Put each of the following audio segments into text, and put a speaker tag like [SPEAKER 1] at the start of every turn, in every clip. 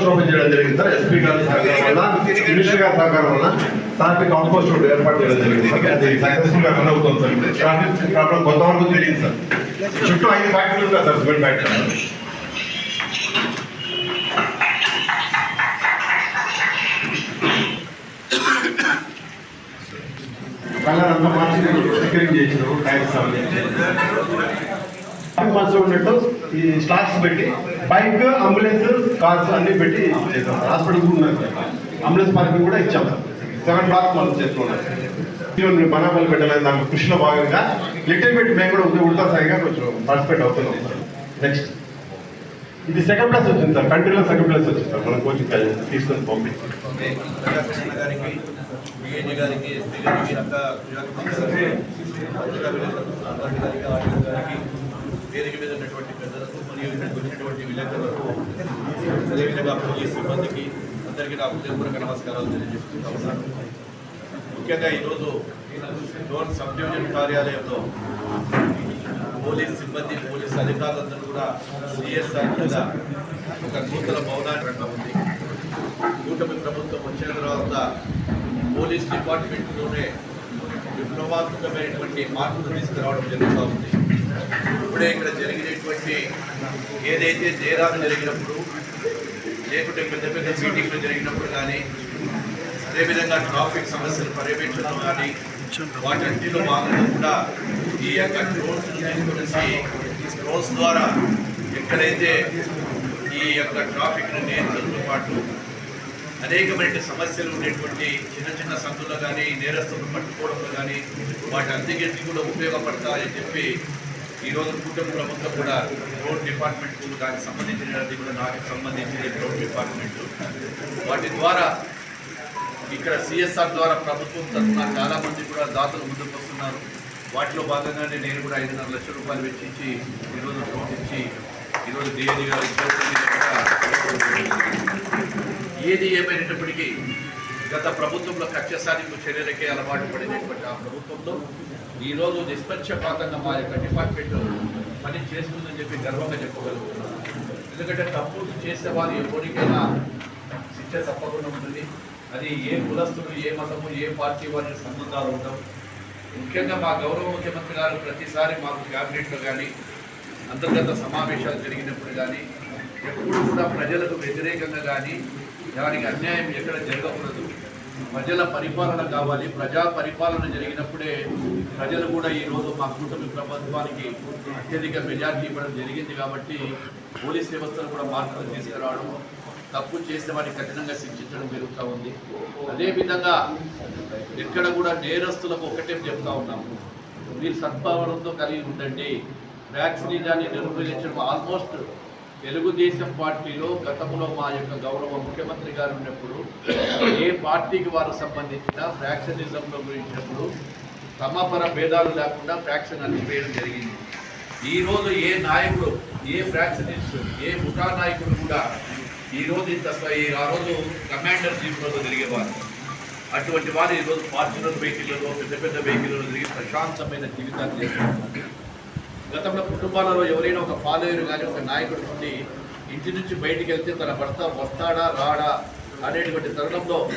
[SPEAKER 1] Post open చేయడం జరిగింది sir SP గారి సహకారం వల్ల మినిస్టర్ గారి సహకారం వల్ల ట్రాఫిక్ అవుట్ పోస్ట్ రోడ్ ఏర్పాటు చేయడం జరిగింది సార్ అది సక్సెస్ఫుల్ గా రన్ అవుతుంది సార్ ట్రాఫిక్ ప్రాబ్లం కొంతవరకు తెలియదు సార్ చుట్టూ ఐదు ఫ్యాక్టరీలు ఉన్నాయి సార్ సిమెంట్ ఫ్యాక్టరీ కలర్ అంతా మార్చి స్టిక్కరింగ్ చేసినారు టైర్స్ అవన్నీ మనసులో ఉన్నట్టు ఈ స్టాక్స్ పెట్టి బైక్ అంబులెన్స్ కార్స్ అన్ని పెట్టి చేసాం హాస్పిటల్ కూడా ఉన్నారు అంబులెన్స్ పార్కింగ్ కూడా ఇచ్చాం. సార్ సెవెన్ బ్లాక్ మనం చేస్తున్నాం. బనాపల్లి పెట్టాలని దాంట్లో కృషిలో భాగంగా లిటిల్ బిట్ మేము కూడా ఉద్యోగ ఉడతా సాయిగా కొంచెం పార్టిసిపేట్ అవుతున్నాం. నెక్స్ట్ ఇది సెకండ్ ప్లేస్ వచ్చింది సార్. కంట్రీలో సెకండ్ ప్లేస్ వచ్చింది సార్. మన కోచింగ్ తీసుకొని పంపించి
[SPEAKER 2] వేదిక మీద ఉన్నటువంటి మరియు ఇక్కడికి వచ్చినటువంటి విలేకరులకు అదేవిధంగా పోలీస్ సిబ్బందికి అందరికీ నా ఉదయపూర్వక నమస్కారాలు తెలియజేసుకుంటా ఉన్నాను. ముఖ్యంగా ఈరోజు డోన్ సబ్ డివిజన్ కార్యాలయంలో పోలీస్ సిబ్బంది పోలీస్ అధికారులందరూ కూడా సిఎస్ఆర్ కింద ఒక నూతన భవనాన్ని ఉంది. కూటమి ప్రభుత్వం వచ్చిన తర్వాత పోలీస్ డిపార్ట్మెంట్లోనే విప్లవాత్మకమైనటువంటి మార్పులు తీసుకురావడం జరుగుతూ ఉంది. ఇప్పుడే ఇక్కడ జరిగినటువంటి ఏదైతే జయరాం జరిగినప్పుడు లేకుంటే పెద్ద పెద్ద మీటింగ్లు జరిగినప్పుడు కానీ అదేవిధంగా ట్రాఫిక్ సమస్యలు పర్యవేక్షణ కానీ వాటన్నిటిలో భాగంగా కూడా ఈ యొక్క డ్రోన్స్ తీసుకొచ్చి డ్రోన్స్ ద్వారా ఎక్కడైతే ఈ యొక్క ట్రాఫిక్ నియంత్రణతో పాటు అనేకమైన సమస్యలు ఉండేటువంటి చిన్న చిన్న సందుల్లో కానీ నేరస్తులు పట్టుకోవడంలో కానీ వాటి అన్నిటికీ కూడా ఉపయోగపడతాయని చెప్పి ఈరోజు కూటమి ప్రభుత్వం కూడా రోడ్ డిపార్ట్మెంట్ దానికి సంబంధించినది కూడా నాకు సంబంధించిన రోడ్ డిపార్ట్మెంట్ వాటి ద్వారా ఇక్కడ సిఎస్ఆర్ ద్వారా ప్రభుత్వం తరఫున చాలామంది కూడా దాతలు ముందుకు వస్తున్నారు. వాటిలో భాగంగానే నేను కూడా ఐదున్నర లక్షల రూపాయలు వెచ్చించి ఈరోజు రోడ్ ఇచ్చి ఈరోజు డిఏడి గారు ఏది ఏమైనప్పటికీ గత ప్రభుత్వంలో కక్ష సాధింపు చర్యలకే అలవాటు పడినటువంటి ఆ ప్రభుత్వంలో ఈరోజు నిష్పక్షపాతంగా మా యొక్క డిపార్ట్మెంట్ పని చేస్తుందని చెప్పి గర్వంగా చెప్పగలుగుతున్నాను ఎందుకంటే తప్పులు చేసే వారు ఎవరికైనా శిక్ష తప్పకుండా ఉంటుంది. అది ఏ కులస్తులు ఏ మతము ఏ పార్టీ వారి సంబంధాలు ఉండవు. ముఖ్యంగా మా గౌరవ ముఖ్యమంత్రి గారు ప్రతిసారి మాకు క్యాబినెట్లో కానీ అంతర్గత సమావేశాలు జరిగినప్పుడు కానీ ఎప్పుడు కూడా ప్రజలకు వ్యతిరేకంగా కానీ దానికి అన్యాయం ఎక్కడ జరగకూడదు. ప్రజల పరిపాలన కావాలి. ప్రజా పరిపాలన జరిగినప్పుడే ప్రజలు కూడా ఈరోజు మా కూటమి ప్రభుత్వానికి అత్యధిక మెజార్టీ ఇవ్వడం జరిగింది కాబట్టి పోలీస్ వ్యవస్థను కూడా మార్పులు తీసుకురావడం తప్పు చేస్తే వారిని కఠినంగా శిక్షించడం జరుగుతూ ఉంది. అదేవిధంగా ఇక్కడ కూడా నేరస్తులకు ఒకటే చెప్తా ఉన్నాము. మీరు సద్భావనతో కలిగి ఉండండి. వ్యాక్సినిజాన్ని నిర్మూలించడం ఆల్మోస్ట్ తెలుగుదేశం పార్టీలో గతంలో మా యొక్క గౌరవ ముఖ్యమంత్రి గారు ఉన్నప్పుడు ఏ పార్టీకి వారు సంబంధించిన ఫ్రాక్షనిజంలో గురించినప్పుడు సమపర భేదాలు లేకుండా ఫ్రాక్షన్ అణిచివేయడం జరిగింది. ఈరోజు ఏ నాయకుడు ఏ ఫ్రాక్షనిస్ట్ ఏ ముఠా నాయకుడు కూడా ఈ రోజు ఇంత ఈ- ఆ రోజు కమాండర్ జీప్లలో తిరిగేవారు. అటువంటి వారు ఈరోజు ఫార్చునర్ వెహికల్లో పెద్ద పెద్ద వెహికల్లో తిరిగి ప్రశాంతమైన జీవితాన్ని చేస్తున్నారు. గతంలో కుటుంబాలలో ఎవరైనా ఒక ఫాలోయర్ కానీ ఒక నాయకుడు నుండి ఇంటి నుంచి బయటికి వెళ్తే తన భర్త వస్తాడా రాడా అనేటువంటి తరుణంలో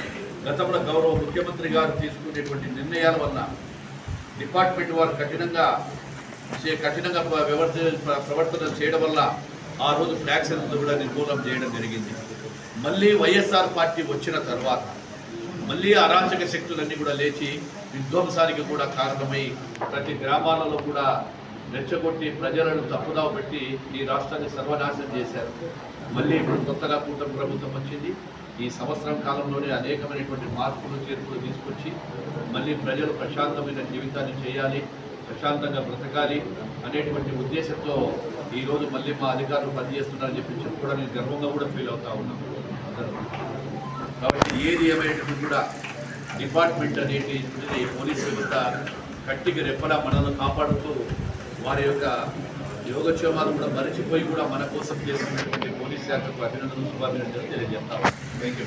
[SPEAKER 2] గతంలో గౌరవ ముఖ్యమంత్రి గారు తీసుకునేటువంటి నిర్ణయాల వల్ల డిపార్ట్మెంట్ వారు కఠినంగా చే- కఠినంగా ప్ర- ప్రవర్తన చేయడం వల్ల ఆ రోజు ఫ్లాక్స్ కూడా నిర్మూలన చేయడం జరిగింది. మళ్ళీ వైఎస్ఆర్ పార్టీ వచ్చిన తర్వాత మళ్ళీ అరాచక శక్తులన్నీ కూడా లేచి విధ్వంసానికి కూడా కారణమై ప్రతి గ్రామాలలో కూడా రెచ్చగొట్టి ప్రజలను తప్పుదావ పెట్టి ఈ రాష్ట్రాన్ని సర్వనాశనం చేశారు. మళ్ళీ ఇప్పుడు కొత్తగా కూటమి ప్రభుత్వం వచ్చింది. ఈ సంవత్సరం కాలంలోనే అనేకమైనటువంటి మార్పులు చేర్పులు తీసుకొచ్చి మళ్ళీ ప్రజలు ప్రశాంతమైన జీవితాన్ని చేయాలి ప్రశాంతంగా బ్రతకాలి అనేటువంటి ఉద్దేశంతో ఈరోజు మళ్ళీ మా అధికారులు పనిచేస్తున్నారని చెప్పి నేను గర్వంగా కూడా ఫీల్ అవుతా ఉన్నాను. కాబట్టి ఏది ఏమైనటువంటి కూడా డిపార్ట్మెంట్ అనేది పోలీస్ వ్యవస్థ కట్టికి రెప్పలా మనల్ని కాపాడుతూ వారి యొక్క యోగక్షేమాలు కూడా మరచిపోయి కూడా మన కోసం చేస్తున్నటువంటి పోలీస్ శాఖకు అభినందనలు శుభాభినందనలు తెలియజేస్తాం. థ్యాంక్ యూ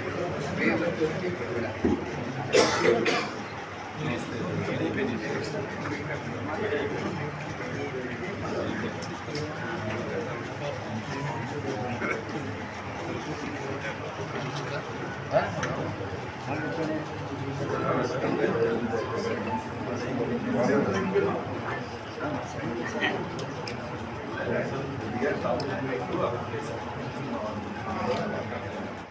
[SPEAKER 2] ఆ